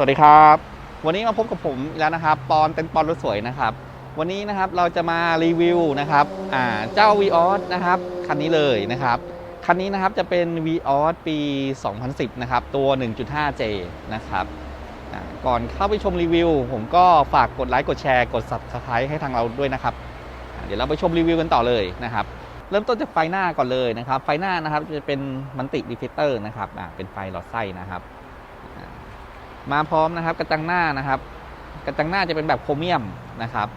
สวัสดีครับ วันนี้มาพบกับผมแล้วนะครับ ปอนเต็นปอนรถสวยนะครับ วันนี้นะครับเราจะมารีวิวนะครับอ่าเจ้า v ีออสนะครับคันนี้เลยนะครับ คันนี้นะครับจะเป็น v ีออสปี 2010 นะครับ ตัว 1.5J นะครับก่อนเข้าไปชมรีวิว ผมก็ฝากกดไลค์กดแชร์กด Subscribe ให้ทางเราด้วยนะครับ เดี๋ยวเราไปชมรีวิวกันต่อเลยนะครับ เริ่มต้นจากไฟหน้าก่อนเลยนะครับ ไฟหน้านะครับจะเป็นมันติดีเฟเตอร์นะครับเป็นไฟหลอดไส้นะครับ มาพร้อมนะครับกระจังหน้านะครับกระจังหน้าจะเป็นแบบโครเมียมนะครับ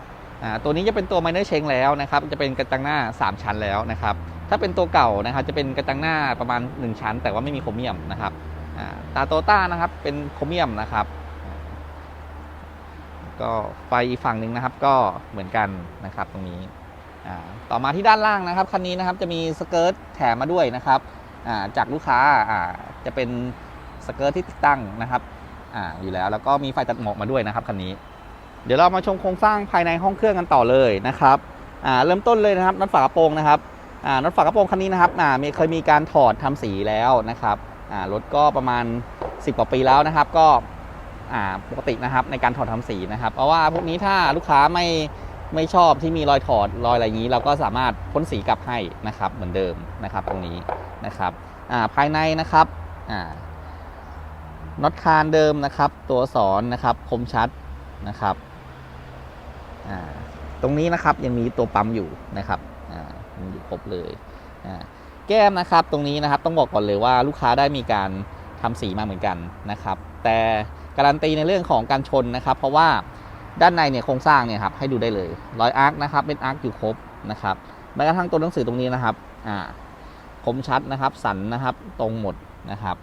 ตัวนี้จะเป็นตัวไมเนอร์เชงแล้วนะครับจะเป็นกระจังหน้า 3 ชั้นแล้วนะครับถ้าเป็นตัวเก่านะครับจะเป็นกระจังหน้าประมาณ 1 ชั้น แต่ว่าไม่มีโครเมียมนะครับตาโตต้านะครับเป็นโครเมียมนะครับก็ไฟอีกฝั่งหนึ่งนะครับก็เหมือนกันนะครับตรงนี้ต่อมาที่ด้านล่างนะครับคันนี้นะครับจะมีสเกิร์ตแถมมาด้วยนะครับจากลูกค้าจะเป็นสเกิร์ตที่ติดตั้งนะครับ อ่าอยู่แล้ว แล้วก็มีไฟตัดหมอกมาด้วยนะครับคันนี้ เดี๋ยวเรามาชมโครงสร้างภายในห้องเครื่องกันต่อเลยนะครับอ่าเริ่มต้นเลยนะครับน็อตฝากระโปรงนะครับอ่าน็อตฝากระโปรงคันนี้นะครับอ่ามีเคยมีการถอดทำสีแล้วนะครับอ่ารถก็ประมาณ 10กว่าปีแล้วนะครับ ก็อ่าปกตินะครับในการถอดทำสีนะครับ เพราะว่าพวกนี้ถ้าลูกค้าไม่ไม่ชอบที่มีรอยถอดรอยอะไรอย่างนี้ เราก็สามารถพ่นสีกลับให้นะครับเหมือนเดิมนะครับตรงนี้นะครับอ่าภายในนะครับอ่า น็อตคานเดิมนะครับ ตัวสอนนะครับคมชัดนะครับตรงนี้นะครับยังมีตัวปั๊มอยู่นะครับอ่ายังอยู่ครบเลยแก้มนะครับตรงนี้นะครับต้องบอกก่อนเลยว่าลูกค้าได้มีการทำสีมาเหมือนกันนะครับ แต่การันตีในเรื่องของการชนนะครับ เพราะว่าด้านในเนี่ยโครงสร้างเนี่ยครับให้ดูได้เลยรอยอาร์คนะครับเป็นอาร์คอยู่ครบนะครับแม้กระทั่งตัวหนังสือตรงนี้นะครับคมชัดนะครับ สันนะครับตรงหมดนะครับ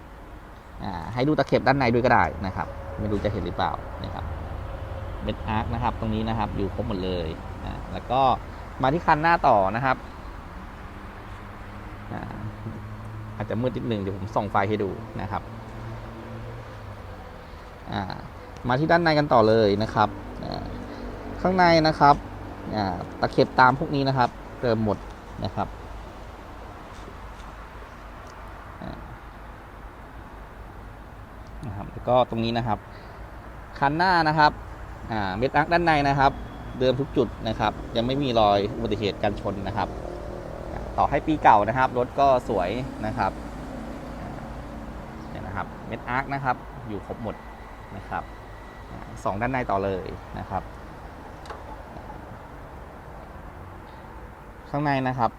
ให้ดูตะเข็บด้านในด้วยก็ได้นะครับ ไม่รู้จะเห็นหรือเปล่านะครับเม็ดอาร์คนะครับ ตรงนี้นะครับอยู่ครบหมดเลยแล้วก็มาที่คันหน้าต่อนะครับอาอาจจะมืดนิดนึงเดี๋ยวผมส่องไฟให้ดูนะครับามาที่ด้านในกันต่อเลยนะครับข้างในนะครับตะเข็บตามพวกนี้นะครับเติมหมดนะครับอ่านะครับแล้ว ก็ตรงนี้นะครับ คันหน้านะครับอ่าเม็ดอักด้านในนะครับ เดิมทุกจุดนะครับ ยังไม่มีรอยอุบัติเหตุการชนนะครับ ต่อให้ปีเก่านะครับ รถก็สวยนะครับเนี่ยนะครับเม็ดอาร์คนะครับ อยู่ครบหมดนะครับสองด้านในต่อเลยนะครับ ข้างในนะครับ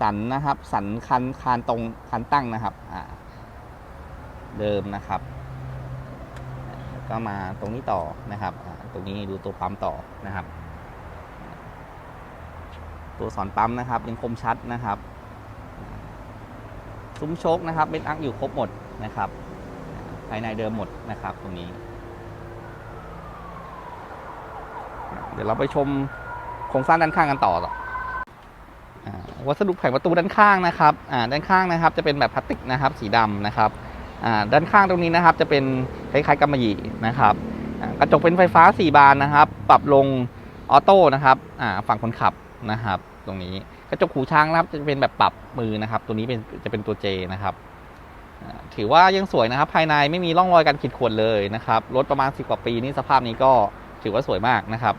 สันนะครับ สันคันคานตรงคันตั้งนะครับอ่าเดิมนะครับ ก็มาตรงนี้ต่อนะครับ ตรงนี้ดูตัวปั๊มต่อนะครับ ตัวสอนปั๊มนะครับยังคมชัดนะครับ ซุ้มโชคนะครับเม็ดอักอยู่ครบหมดนะครับ ภายในเดิมหมดนะครับ ตรงนี้ เดี๋ยวเราไปชมโครงสร้างด้านข้างกันต่อต่อวัสดุแผงประตูด้านข้างนะครับด้านข้างนะครับ จะเป็นแบบพลาสติกนะครับ สีดำนะครับ ด้านข้างตรงนี้นะครับจะเป็นคล้ายๆกำมะหยี่นะครับกระจกเป็นไฟฟ้า 4 บานนะครับ ปรับลงออโต้นะครับฝั่งคนขับนะครับ ตรงนี้กระจกหูช้างนะครับจะเป็นแบบปรับมือนะครับ ตัวนี้เป็นจะเป็นตัวเจนะครับถือว่ายังสวยนะครับ ภายในไม่มีร่องรอยการขีดข่วนเลยนะครับรถประมาณ 10 กว่าปีนี่สภาพนี้ก็ถือว่าสวยมากนะครับ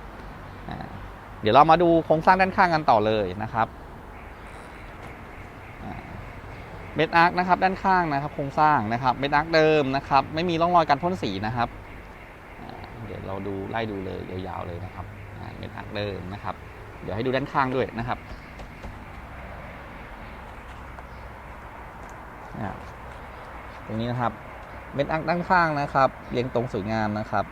เดี๋ยวเรามาดูโครงสร้างด้านข้างกันต่อเลยนะครับ เม็ดอาร์คนะครับด้านข้างนะครับโครงสร้างนะครับเม็ดอาร์คเดิมนะครับไม่มีร่องรอยการพ่นสีนะครับเดี๋ยวเราดูไล่ดูเลยยาวๆเลยนะครับเม็ดอาร์คเดิมนะครับ เดี๋ยวให้ดูด้านข้างด้วยนะครับตรงนี้นะครับเม็ดอาร์คด้านข้างนะครับ เรียงตรงสวยงามนะครับ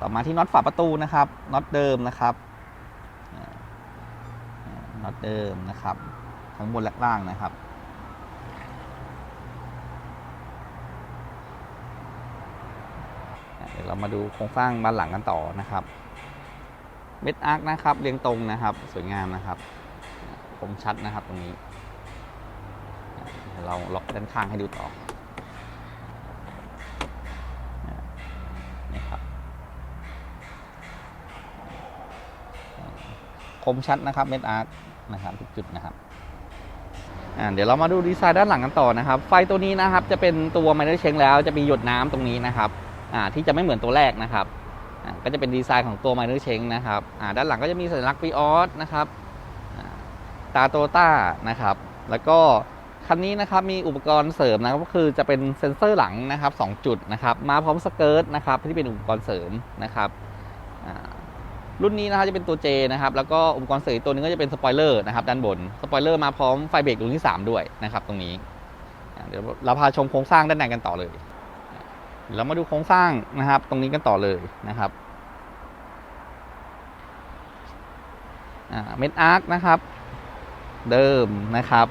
ต่อมาที่น็อตฝาประตูนะครับน็อตเดิมนะครับ เดิมนะครับ ทั้งบนและล่างนะครับ เดี๋ยวเรามาดูโครงสร้างบ้านหลังกันต่อนะครับเม็ดอาร์คนะครับเรียงตรงนะครับ สวยงามนะครับคมชัดนะครับตรงนี้ เราล็อกด้านข้างให้ดูต่อนะครับคมชัดนะครับเม็ดอาร์ค นะครับทุกจุดนะครับเดี๋ยวเรามาดูดีไซน์ด้านหลังกันต่อนะครับ ไฟตัวนี้นะครับจะเป็นตัวไมเนอร์เชงแล้วจะมีหยดน้ำตรงนี้นะครับที่จะไม่เหมือนตัวแรกนะครับก็จะเป็นดีไซน์ของตัวไมเนอร์เชงนะครับด้านหลังก็จะมีสัญลักษณ์วีออสนะครับอ่าตาโตต้านะครับแล้วก็คันนี้นะครับมีอุปกรณ์เสริมนะครับก็คือจะเป็นเซ็นเซอร์หลังนะครับสองจุดนะครับมาพร้อมสเกิร์ตนะครับที่เป็นอุปกรณ์เสริมนะครับ รุ่นนี้นะครับจะเป็นตัว J นะครับแล้วก็อุปกรณ์เสริมตัวนึงก็จะเป็นสปอยเลอร์นะครับด้านบนสปอยเลอร์มาพร้อมไฟเบรกรุ่นที่ 3 ด้วยนะครับตรงนี้เดี๋ยวเราพาชมโครงสร้างด้านในกันต่อเลยเรามาดูโครงสร้างนะครับ ตรงนี้กันต่อเลยนะครับเม็ดอาร์คนะครับ เดิมนะครับ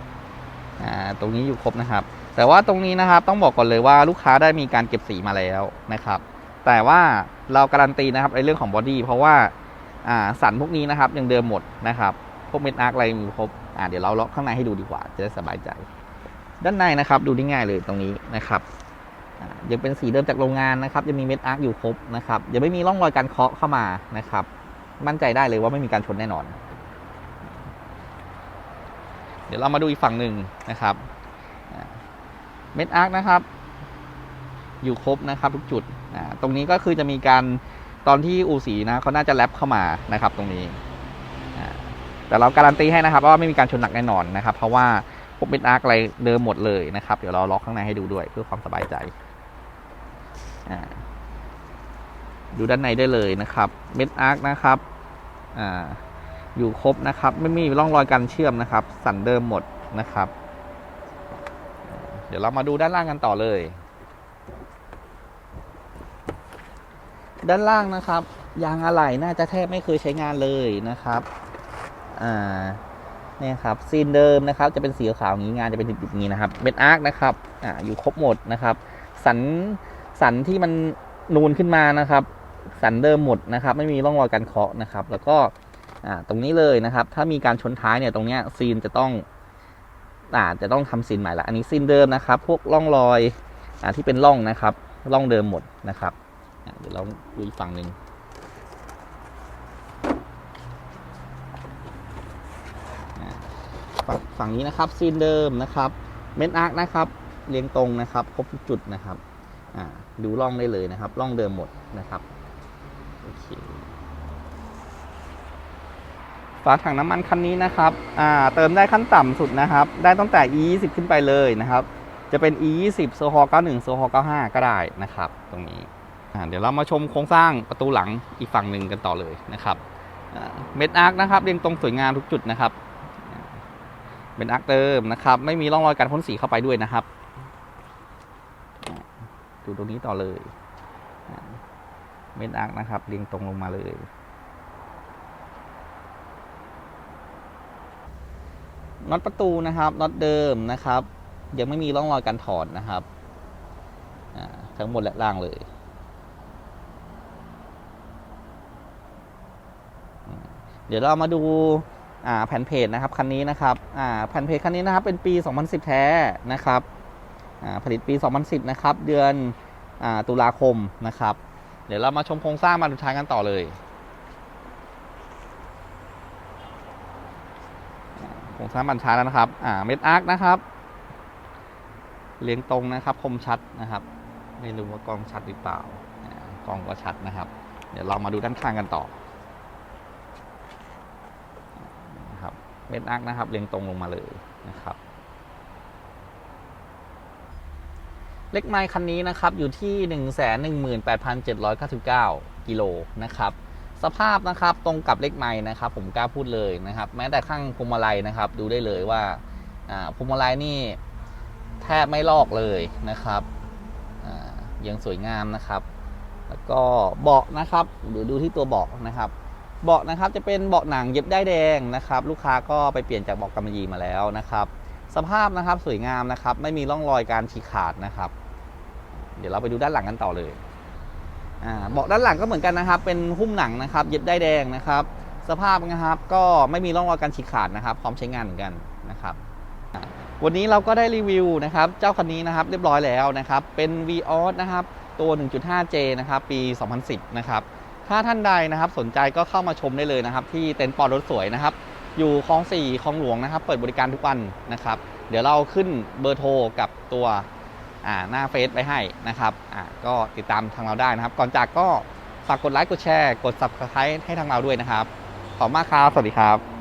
ตรงนี้อยู่ครบนะครับ แต่ว่าตรงนี้นะครับต้องบอกก่อนเลยว่าลูกค้าได้มีการเก็บสีมาแล้วนะครับ แต่ว่าเราการันตีนะครับในเรื่องของบอดี้เพราะว่า อ่าสันพวกนี้นะครับยังเดิมหมดนะครับพวกเม็ดอาร์คอะไรมีครบอ่าเดี๋ยวเราเลาะข้างในให้ดูดีกว่า จะได้สบายใจ ด้านในนะครับดูได้ง่ายเลยตรงนี้นะครับยังเป็นสีเดิมจากโรงงานนะครับยังมีเม็ดอาร์คอยู่ครบนะครับยังไม่มีร่องรอยการเคาะเข้ามานะครับ มั่นใจได้เลยว่าไม่มีการชนแน่นอน เดี๋ยวเรามาดูอีกฝั่งหนึ่งนะครับเม็ดอาร์คนะครับ อยู่ครบนะครับทุกจุดตรงนี้ก็คือจะมีการ ตอนที่อูสีนะเขาน่าจะแรปเข้ามานะครับตรงนี้ แต่เราการันตีให้นะครับว่าไม่มีการชนหนักแน่นอนนะครับ เพราะว่าพวกเม็ดอาร์คอะไรเดิมหมดเลยนะครับ เดี๋ยวเราล็อกข้างในให้ดูด้วยเพื่อความสบายใจ ดูด้านในได้เลยนะครับ เม็ดอาร์คนะครับออยู่ครบนะครับ ไม่มีร่องรอยการเชื่อมนะครับ สันเดิมหมดนะครับ เดี๋ยวเรามาดูด้านล่างกันต่อเลย ด้านล่างนะครับ ยางอะไหล่น่าจะแทบไม่เคยใช้งานเลยนะครับอ่าเนี่ยครับซีนเดิมนะครับ จะเป็นสีขาวงี้งานจะเป็นดิบๆงนี้นะครับเม็ดอาร์คนะครับอ่าอยู่ครบหมดนะครับสันสันที่มันนูนขึ้นมานะครับ สันเดิมหมดนะครับ ไม่มีร่องรอยการเคาะนะครับ แล้วก็อ่าตรงนี้เลยนะครับ ถ้ามีการชนท้ายเนี่ยตรงเนี้ยซีนจะต้องอ่าจะต้องทำซีนใหม่ละอันนี้ซีนเดิมนะครับ พวกร่องรอยอ่าที่เป็นร่องนะครับร่องเดิมหมดนะครับ เดี๋ยวเราดูอีกฝั่งหนึ่งฝั่งฝั่งนี้นะครับซีนเดิมนะครับ เม็ดอาร์คนะครับ เรียงตรงนะครับครบทุกจุดนะครับดูร่องได้เลยนะครับร่องเดิมหมดนะครับโอเคฝาถังน้ำมันคันนี้นะครับเติมได้ขั้นต่ำสุดนะครับ ได้ตั้งแต่ E20 ขึ้นไปเลยนะครับ จะเป็น E20 โซฮอ91โซฮอ95 ก็ได้นะครับ ตรงนี้ เดี๋ยวเรามาชมโครงสร้างประตูหลังอีกฝั่งหนึ่งกันต่อเลยนะครับเม็ดอาร์คนะครับเรียงตรงสวยงามทุกจุดนะครับ เป็นอาร์คเดิมนะครับ ไม่มีร่องรอยการพ่นสีเข้าไปด้วยนะครับดูตรงนี้ต่อเลยเม็ดอาร์คนะครับเรียงตรงลงมาเลยน็อตประตูนะครับน็อตเดิมนะครับ ยังไม่มีร่องรอยการถอดนะครับทั้งหมดและล่างเลย เดี๋ยวเรามาดูแผ่นเพจนะครับคันนี้นะครับแผ่นเพจคันนี้นะครับเป็นปี 2010 แท้นะครับผลิตปี 2010 นะครับ เดือนอตุลาคมนะครับ เดี๋ยวเรามาชมโครงสร้างมาดูท้ายกันต่อเลยโครงสร้างบันท้าแล้วนะครับเม็ดอาร์คนะครับเรียงตรงนะครับคมชัดนะครับ ไม่รู้ว่ากล้องชัดหรือเปล่าอ่ากล้องก็ชัดนะครับ เดี๋ยวเรามาดูด้านข้างกันต่อ นะครับ เม็ดอาร์คนะครับเรียงตรงลงมาเลยนะครับเล็กไมคันนี้นะครับอยู่ที่ 118,799กิโลนะครับสภาพนะครับตรงกับเล็กไมนะครับ ผมกล้าพูดเลยนะครับ แม้แต่ข้างพวงมาลัยนะครับ ดูได้เลยว่าพวงมาลัยนี่แทบไม่ลอกเลยนะครับยังสวยงามนะครับ แล้วก็เบาะนะครับหรือดูที่ตัวเบาะนะครับ เบาะนะครับจะเป็นเบาะหนังเย็บได้แดงนะครับ ลูกค้าก็ไปเปลี่ยนจากเบาะกำมะหยี่มาแล้วนะครับ สภาพนะครับสวยงามนะครับ ไม่มีร่องรอยการฉีกขาดนะครับ เดี๋ยวเราไปดูด้านหลังกันต่อเลยเบาะด้านหลังก็เหมือนกันนะครับ เป็นหุ้มหนังนะครับ เย็บได้แดงนะครับ สภาพนะครับก็ไม่มีร่องรอยการฉีกขาดนะครับ พร้อมใช้งานเหมือนกันนะครับวันนี้เราก็ได้รีวิวนะครับ เจ้าคันนี้นะครับ เรียบร้อยแล้วนะครับ เป็น v ีออสนะครับ ตัว 1.5J นะครับ ปี 2010 นะครับ ถ้าท่านใดนะครับสนใจก็เข้ามาชมได้เลยนะครับ ที่เต็นท์ปอรถสวยนะครับ อยู่คลองสี่คลองหลวงนะครับ เปิดบริการทุกวันนะครับ เดี๋ยวเราขึ้นเบอร์โทรกับตัวหน้าเฟซไว้ให้นะครับก็ติดตามทางเราได้นะครับ ก่อนจากก็ฝากกดไลค์กดแชร์ กด subscribe ให้ทางเราด้วยนะครับ ขอบคุณมากครับ สวัสดีครับ